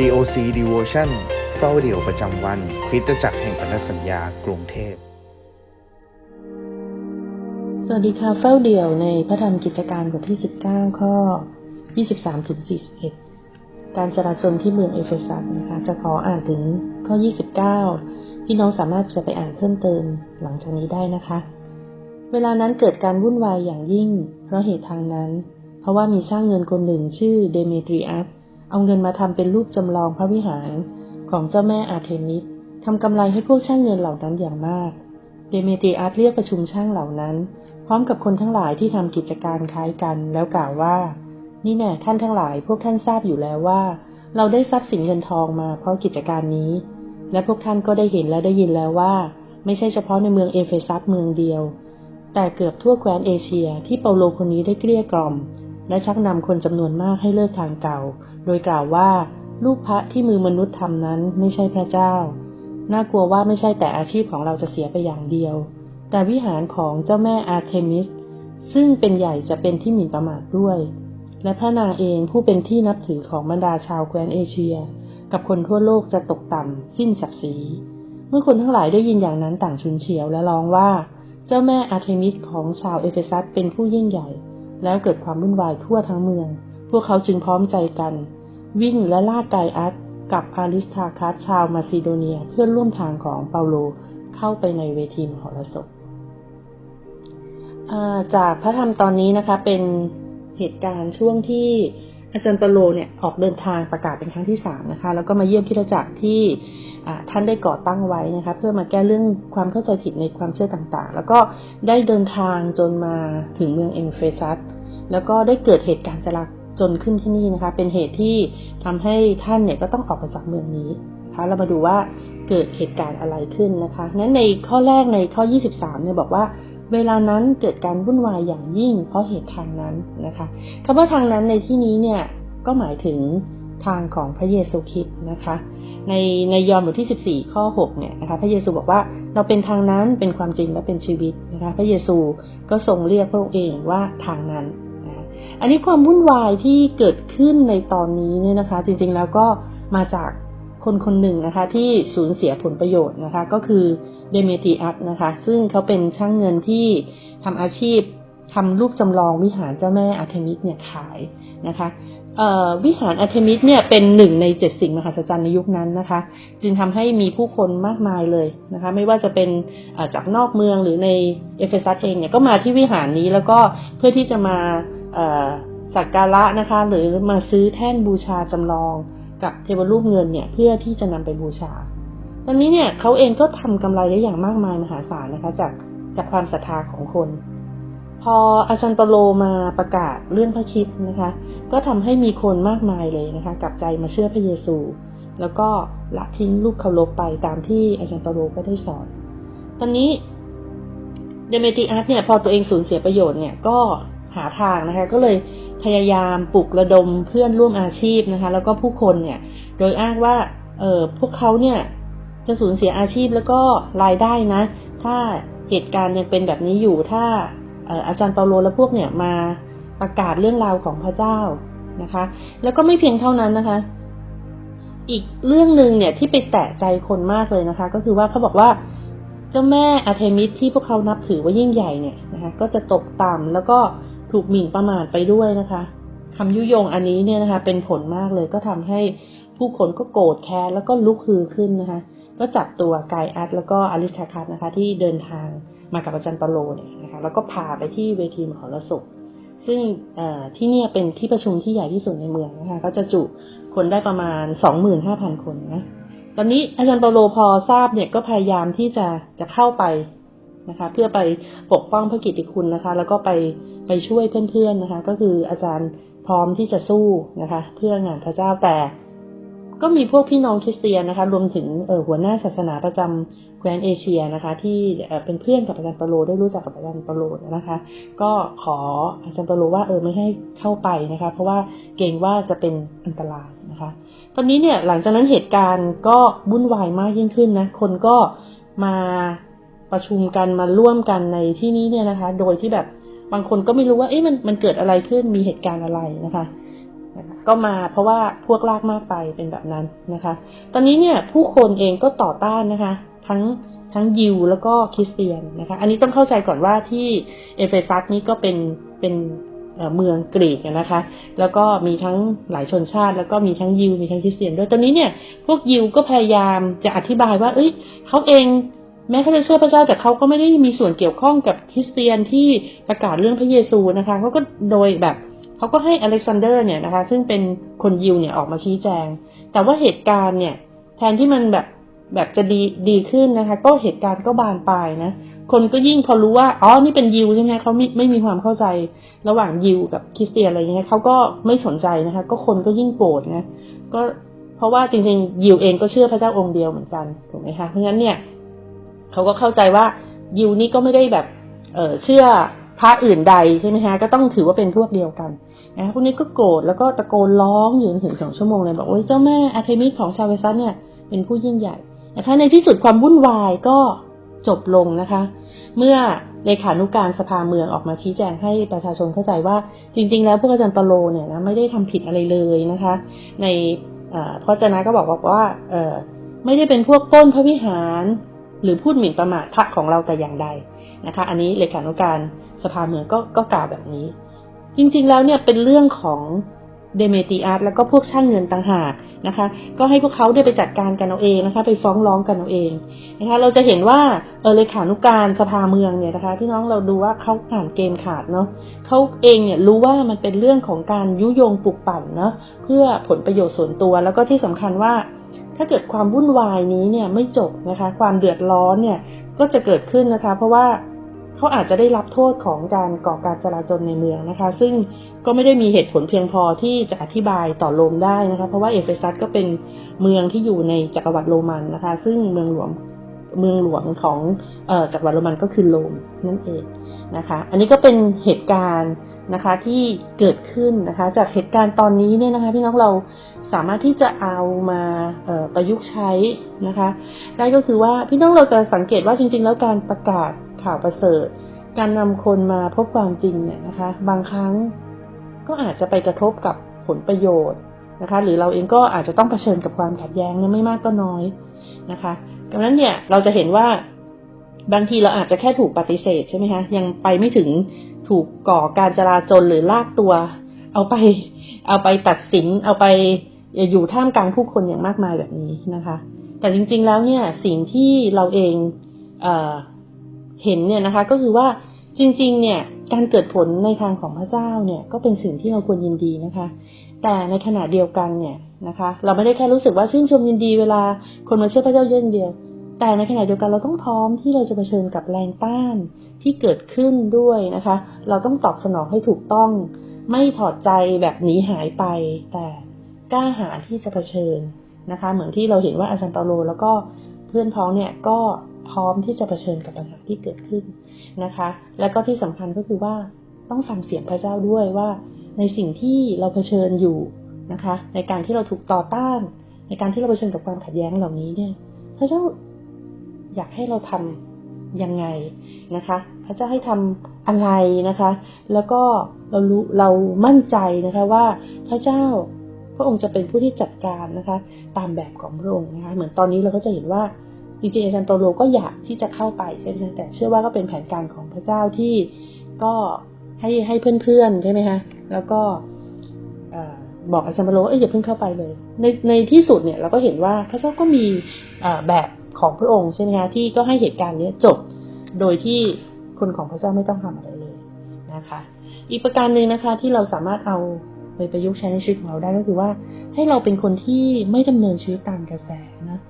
COC Devotion เฝ้าเดี่ยวประจำวัน คริสตจักรแห่งพันธสัญญากรุงเทพ สวัสดีค่ะ เฝ้าเดี่ยวในพระธรรมกิจการบทที่ 19 ข้อ 23ถึง41 การจราจรที่เมืองเอเฟซัสนะคะ จะขออ่านถึงข้อ 29 พี่น้องสามารถจะไปอ่านเพิ่มเติมหลังจากนี้ได้นะคะ เวลานั้นเกิดการวุ่นวายอย่างยิ่ง เพราะเหตุทางนั้น เพราะว่ามีช่างเงินคนหนึ่งชื่อเดเมตริอัส เอาเงินมาทำเป็นรูปจำลองพระวิหารของเจ้าแม่อาร์เทมิสทำกำไรให้พวกช่างเงินเหล่านั้นอย่างมาก เดเมติอัสเรียกประชุมช่างเหล่านั้น พร้อมกับคนทั้งหลายที่ทำกิจการคล้ายกัน แล้วกล่าวว่า นี่แน่ท่านทั้งหลายพวกท่านทราบอยู่แล้วว่า เราได้ทรัพย์สินเงินทองมาเพราะกิจการนี้ และพวกท่านก็ได้เห็นและได้ยินแล้วว่า ไม่ใช่เฉพาะในเมืองเอเฟซัสเมืองเดียว แต่เกือบทั่วแคว้นเอเชียที่เปาโลคนนี้ได้เกลี้ยกล่อม และชักนำคนจำนวนมากให้เลิกทางเก่า โดยกล่าวว่ารูปพระที่มือมนุษย์ทำนั้นไม่ใช่พระเจ้า น่ากลัวว่าไม่ใช่แต่อาชีพของเราจะเสียไปอย่างเดียว แต่วิหารของเจ้าแม่อาร์เทมิส ซึ่งเป็นใหญ่จะเป็นที่หมิ่นประมาทด้วย และพระนางเองผู้เป็นที่นับถือของบรรดาชาวแคว้นเอเชีย กับคนทั่วโลกจะตกต่ำสิ้นศักดิ์ศรี เมื่อคนทั้งหลายได้ยินอย่างนั้นต่างชุนเฉียวและร้องว่า เจ้าแม่อาร์เทมิสของชาวเอเฟซัสเป็นผู้ยิ่งใหญ่ แล้วเกิดความวุ่นวายทั่วทั้งเมือง พวกเขาจึงพร้อมใจกัน วิ่งและลากไกอัสกับอาริสทาคัสชาวมาซิโดเนียเพื่อนร่วมทางของเปาโลเข้าไปในเวทีมหรสพจากพระธรรมตอนนี้นะคะเป็นเหตุการณ์ช่วงที่ อาจารย์เปาโลเนี่ยออกเดินทางประกาศเป็นครั้งที่สามนะคะ แล้วก็มาเยี่ยมคริสตจักรที่ท่านได้ก่อตั้งไว้นะคะ เพื่อมาแก้เรื่องความเข้าใจผิดในความเชื่อต่างๆ แล้วก็ได้เดินทางจนมาถึงเมืองเอเฟซัสแล้วก็ได้เกิดเหตุการณ์จลาจนขึ้นที่นี่นะคะ เป็นเหตุที่ทำให้ท่านเนี่ยก็ต้องออกไปจากเมืองนี้นะคะเรามาดูว่าเกิดเหตุการณ์อะไรขึ้นนะคะงั้นในข้อแรกในข้อ 23เนี่ยบอกว่า เวลานั้นเกิดการวุ่นวายอย่างยิ่ง เพราะเหตุทางนั้นนะคะคำว่าทางนั้นในที่นี้เนี่ยก็หมายถึงทางของพระเยซูคริสต์นะคะ ในในยอห์นบทที่ 14 ข้อ 6 เนี่ยนะคะ พระเยซูบอกว่าเราเป็นทางนั้นเป็นความจริงและเป็นชีวิตนะคะ พระเยซูก็ทรงเรียกพระองค์เองว่าทางนั้นนะอันนี้ความวุ่นวายที่เกิดขึ้นในตอนนี้เนี่ยนะคะ จริงๆแล้วก็มาจาก คนคนหนึ่งนะคะ ที่สูญเสียผลประโยชน์นะคะ ก็คือเดเมติอัสนะคะ ซึ่งเขาเป็นช่างเงินที่ทำอาชีพทำรูปจำลองวิหารเจ้าแม่อาร์เทมิสเนี่ยขายนะคะวิหารอาร์เทมิสเนี่ยเป็นหนึ่งในเจ็ดสิ่งมหัศจรรย์ในยุคนั้นนะคะ จึงทำให้มีผู้คนมากมายเลยนะคะ ไม่ว่าจะเป็นจากนอกเมืองหรือในเอเฟซัสเองเนี่ยก็มาที่วิหารนี้แล้วก็เพื่อที่จะมาสักการะนะคะ หรือมาซื้อแท่นบูชาจำลอง กับเทวรูปเงินเนี่ย เพื่อที่จะนำไปบูชา ตอนนี้เนี่ยเขาเองก็ทำกำไรได้อย่างมากมายมหาศาลนะคะ จากจากความศรัทธาของคน พออาจารย์ปโลมาประกาศเรื่องพระคิดนะคะ ก็ทำให้มีคนมากมายเลยนะคะกลับใจมาเชื่อพระเยซู แล้วก็ละทิ้งลูกเคารพไปตามที่อาจารย์ปโลก็ได้สอน ตอนนี้เดเมติอัสเนี่ยพอตัวเองสูญเสียประโยชน์เนี่ยก็หาทางนะคะ ก็เลย พยายามปลุกระดมเพื่อนร่วมอาชีพนะคะ แล้วก็ผู้คนเนี่ย โดยอ้างว่าเออพวกเขาเนี่ยจะสูญเสียอาชีพแล้วก็รายได้นะ ถ้าเหตุการณ์ยังเป็นแบบนี้อยู่ถ้าอออาจารย์เปาโลและพวกเนี่ยมาประกาศเรื่องราวของพระเจ้านะคะ แล้วก็ไม่เพียงเท่านั้นนะคะ อีกเรื่องหนึ่งเนี่ยที่ไปแตะใจคนมากเลยนะคะ ก็คือว่าเขาบอกว่าเจ้าแม่อาเทมิสที่พวกเขานับถือว่ายิ่งใหญ่เนี่ยนะคะ ก็จะตกต่ำแล้วก็ ถูกหมิ่นประมาทไปด้วยนะคะคำยุยงอันนี้เนี่ยนะคะ เป็นผลมากเลยก็ทำให้ผู้คนก็โกรธแค้นแล้วก็ลุกฮือขึ้นนะคะ ก็จับตัวกายอัดแล้วก็อลิสคาคัสนะคะ ที่เดินทางมากับอาจารย์ปโลเนี่ยนะคะแล้วก็พาไปที่เวทีมหรสพซึ่งที่นี่เป็นที่ประชุมที่ใหญ่ที่สุดในเมืองนะคะก็จะจุคนได้ประมาณสองหมื่นห้าพันคนนะตอนนี้อาจารย์เปโลพอทราบเนี่ยก็พยายามที่จะจะเข้าไป นะคะ เพื่อไปปกป้องพระกิตติคุณนะคะ แล้วก็ไปไปช่วยเพื่อนๆนะคะ ก็คืออาจารย์พร้อมที่จะสู้นะคะ เพื่องานพระเจ้าแต่ก็มีพวกพี่น้องคริสเตียนนะคะ รวมถึงเหัวหน้าศาสนาประจำแคว้นเอเชียนะคะ ที่เป็นเพื่อนกับอาจารย์เปาโลได้รู้จักกับอาจารย์เปาโลนะคะ ก็ขออาจารย์เปาโลว่าเออไม่ให้เข้าไปนะคะ เพราะว่าเกรงว่าจะเป็นอันตรายนะคะ ตอนนี้เนี่ยหลังจากนั้นเหตุการณ์ก็วุ่นวายมากยิ่งขึ้นนะ คนก็มา ประชุมกันมาร่วมกันในที่นี้เนี่ยนะคะ โดยที่แบบบางคนก็ไม่รู้ว่าเอ๊ะมันมันเกิดอะไรขึ้นมีเหตุการณ์อะไรนะคะ ก็มาเพราะว่าพวกลากมากไปเป็นแบบนั้นนะคะ ตอนนี้เนี่ยผู้คนเองก็ต่อต้านนะคะ ทั้งทั้งยิวแล้วก็คริสเตียนนะคะ อันนี้ต้องเข้าใจก่อนว่าที่เอเฟซัสนี้ก็เป็นเป็นเมืองกรีกนะคะ แล้วก็มีทั้งหลายชนชาติ แล้วก็มีทั้งยิวมีทั้งคริสเตียนด้วยตอนนี้เนี่ย พวกยิวก็พยายามจะอธิบายว่า เอ้ยเขาเอง แม้เขาจะเชื่อพระเจ้าแต่เขาก็ไม่ได้มีส่วนเกี่ยวข้องกับคริสเตียนที่ประกาศเรื่องพระเยซูนะคะเขาก็โดยแบบเขาก็ให้อเล็กซานเดอร์เนี่ยนะคะ ซึ่งเป็นคนยิวเนี่ยออกมาชี้แจง แต่ว่าเหตุการณ์เนี่ย แทนที่มันแบบแบบจะดีดีขึ้นนะคะ ก็เหตุการณ์ก็บานปลายนะคนก็ยิ่งพอรู้ว่าอ๋อนี่เป็นยิวใช่ไหมเขาไม่ไม่มีความเข้าใจระหว่างยิวกับคริสเตียนอะไรเงี้ยเขาก็ไม่สนใจนะคะ ก็คนก็ยิ่งโกรธนะก็เพราะว่าจริงๆยิวเองก็เชื่อพระเจ้าองค์เดียวเหมือนกันถูกไหมคะเพราะฉะนั้นเนี่ย เขาก็เข้าใจว่ายิวนี่ก็ไม่ได้แบบเออเชื่อพระอื่นใดใช่ไหมฮะก็ต้องถือว่าเป็นพวกเดียวกันนะพวกนี้ก็โกรธแล้วก็ตะโกนร้องอยู่ถึงสองชั่วโมงเลยบอกว่าเจ้าแม่อาร์เทมิสของชาวเวซัสเนี่ยเป็นผู้ยิ่งใหญ่นะคะในที่สุดความวุ่นวายก็จบลงนะคะ เมื่อเลขานุการสภาเมืองออกมาชี้แจงให้ประชาชนเข้าใจว่าจริง ๆ แล้วพวกอาจารย์ปโลเนี่ยนะไม่ได้ทำผิดอะไรเลยนะคะ ในเพระเจนะก็บอกบอกว่าไม่ได้เป็นพวกปล้นพระวิหาร หรือพูดหมิ่นประมาทพระของเราแต่อย่างใดนะคะ อันนี้เลขานุการสภาเมืองก็ก็กล่าวแบบนี้ จริงๆแล้วเนี่ยเป็นเรื่องของเดเมติอัสแล้วก็พวกช่างเงินต่างหากนะคะ ก็ให้พวกเขาได้ไปจัดการกันเอาเองนะคะ ไปฟ้องร้องกันเอาเองนะคะ เราจะเห็นว่าเออเลขานุการสภาเมืองเนี่ยนะคะพี่น้องเราดูว่าเขาอ่านเกมขาดเนาะเขาเองเนี่ยรู้ว่ามันเป็นเรื่องของการยุยงปลุกปั่นเนาะเพื่อผลประโยชน์ส่วนตัว แล้วก็ที่สำคัญว่า ถ้าเกิดความวุ่นวายนี้เนี่ยไม่จบนะคะ ความเดือดร้อนเนี่ยก็จะเกิดขึ้นนะคะ เพราะว่าเขาอาจจะได้รับโทษของการก่อการจราจรในเมืองนะคะ ซึ่งก็ไม่ได้มีเหตุผลเพียงพอที่จะอธิบายต่อโรมได้นะคะ เพราะว่าเอเฟซัสก็เป็นเมืองที่อยู่ในจักรวรรดิโรมันนะคะ ซึ่งเมืองหลวงเมืองหลวงของเอ่อจักรวรรดิโรมันก็คือโรมนั่นเองนะคะ อันนี้ก็เป็นเหตุการณ์ นะคะที่เกิดขึ้นนะคะจากเหตุการณ์ตอนนี้เนี่ยนะคะพี่น้องเราสามารถที่จะเอามาประยุกต์ใช้นะคะได้ก็คือว่าพี่น้องเราจะสังเกตว่าจริง ๆ แล้วการประกาศข่าวประเสริฐ การนำคนมาพบความจริงเนี่ยนะคะ บางครั้งก็อาจจะไปกระทบกับผลประโยชน์นะคะ หรือเราเองก็อาจจะต้องเผชิญกับความขัดแย้งนะไม่มากก็น้อยนะคะดังนั้นเนี่ยเราจะเห็นว่าบางทีเราอาจจะแค่ถูกปฏิเสธใช่ไหมคะยังไปไม่ถึง ถูกก่อการจราจรหรือลากตัว เอาไป เอาไปตัดสิน เอาไปอยู่ท่ามกลางผู้คนอย่างมากมายแบบนี้นะคะ แต่จริงๆแล้วเนี่ยสิ่งที่เราเองเอเห็นเนี่ยนะคะ ก็คือว่าจริง ๆ เนี่ยการเกิดผลในทางของพระเจ้าเนี่ย ก็เป็นสิ่งที่เราควรยินดีนะคะ แต่ในขณะเดียวกันเนี่ยนะคะ เราไม่ได้แค่รู้สึกว่าชื่นชมยินดีเวลาคนมาเชื่อพระเจ้าเยอะอย่างเดียว แต่ในขณะเดียวกันเราต้องพร้อมที่เราจะเผชิญกับแรงต้านที่เกิดขึ้นด้วยนะคะ เราต้องตอบสนองให้ถูกต้อง ไม่ถอดใจแบบหนีหายไป แต่กล้าหาญที่จะเผชิญนะคะ เหมือนที่เราเห็นว่าอาจารย์เปาโล แล้วก็เพื่อนพ้องเนี่ยก็พร้อมที่จะเผชิญกับปัญหาที่เกิดขึ้นนะคะ แล้วก็ที่สำคัญก็คือว่าต้องฟังเสียงพระเจ้าด้วยว่า ในสิ่งที่เราเผชิญอยู่นะคะ ในการที่เราถูกต่อต้าน ในการที่เราเผชิญกับความขัดแย้งเหล่านี้เนี่ย พระเจ้า อยากให้เราทำยังไงนะคะ พระเจ้าให้ทำอะไรนะคะ แล้วก็เรารู้เรามั่นใจนะคะว่าพระเจ้าพระองค์จะเป็นผู้ที่จัดการนะคะ ตามแบบของพระองค์นะคะ เหมือนตอนนี้เราก็จะเห็นว่าจริงๆอาจารย์เปโลก็อยากที่จะเข้าไปใช่ไหมแต่เชื่อว่าก็เป็นแผนการของพระเจ้าที่ก็ให้ให้เพื่อนๆใช่ไหมคะแล้วก็บอกอาจารย์เปโลเอ้ยอย่าเพิ่งเข้าไปเลย ในในที่สุดเนี่ยเราก็เห็นว่าพระเจ้าก็มีแบบ ของพระองค์ใช่ไหมคะที่ก็ให้เหตุการณ์นี้จบ โดยที่คนของพระเจ้าไม่ต้องทำอะไรเลยนะคะ อีกประการหนึ่งนะคะ ที่เราสามารถเอาไปประยุกต์ใช้ในชีวิตของเราได้ก็คือว่า ให้เราเป็นคนที่ไม่ดำเนินชีวิตตามกระแสนะ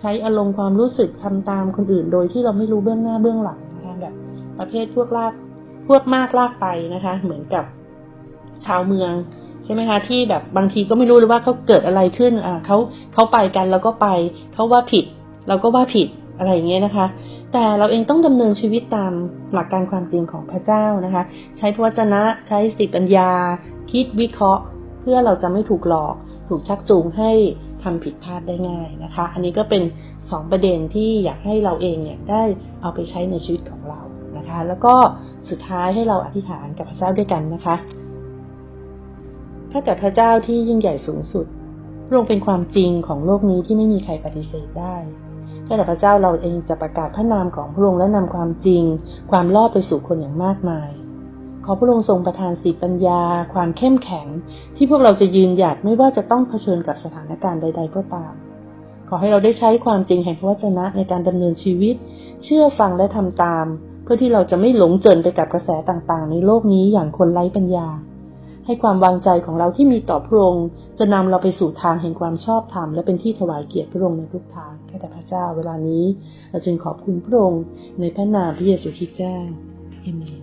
ใช้อารมณ์ความรู้สึกทำตามคนอื่น โดยที่เราไม่รู้เบื้องหน้าเบื้องหลังนะคะแบบประเภทพวกลากพวกมากลากไปนะคะ เหมือนกับชาวเมืองใช่ไหมคะที่แบบบางทีก็ไม่รู้เลยว่าเขาเกิดอะไรขึ้นอ่าเขาเขาไปกันแล้วก็ไปเขาว่าผิด เราก็ว่าผิดอะไรอย่างเงี้ยนะคะ แต่เราเองต้องดำเนินชีวิตตามหลักการความจริงของพระเจ้านะคะ ใช้พระวจนะใช้สติปัญญา คิดวิเคราะห์ เพื่อเราจะไม่ถูกหลอก ถูกชักจูงให้ทำผิดพลาดได้ง่ายนะคะ อันนี้ก็เป็นสองประเด็นที่อยากให้เราเองเนี่ยได้เอาไปใช้ในชีวิตของเรานะคะ แล้วก็สุดท้ายให้เราอธิษฐานกับพระเจ้าด้วยกันนะคะข้าแต่พระเจ้าที่ยิ่งใหญ่สูงสุดพระองค์เป็นความจริงของโลกนี้ที่ไม่มีใครปฏิเสธได้ ข้าแต่พระเจ้าเราเองจะประกาศพระนามของพระองค์และนำความจริง ความรอดไปสู่คนอย่างมากมาย ขอพระองค์ทรงประทานสีปัญญา ความเข้มแข็ง ที่พวกเราจะยืนหยัดไม่ว่าจะต้องเผชิญกับสถานการณ์ใด ๆ ก็ตาม ขอให้เราได้ใช้ความจริงแห่งพระวจนะในการดำเนินชีวิต เชื่อฟังและทำตาม เพื่อที่เราจะไม่หลงเจินไปกับกระแสต่างๆ ในโลกนี้อย่างคนไร้ปัญญา ให้ความวางใจของเราที่มีต่อพระองค์จะนำเราไปสู่ทางแห่งความชอบธรรมและเป็นที่ถวายเกียรติพระองค์ในทุกทางแค่แต่พระเจ้าเวลานี้ เราจึงขอบคุณพระองค์ในพระนามพระเยซูคริสต์เจ้าเอเมน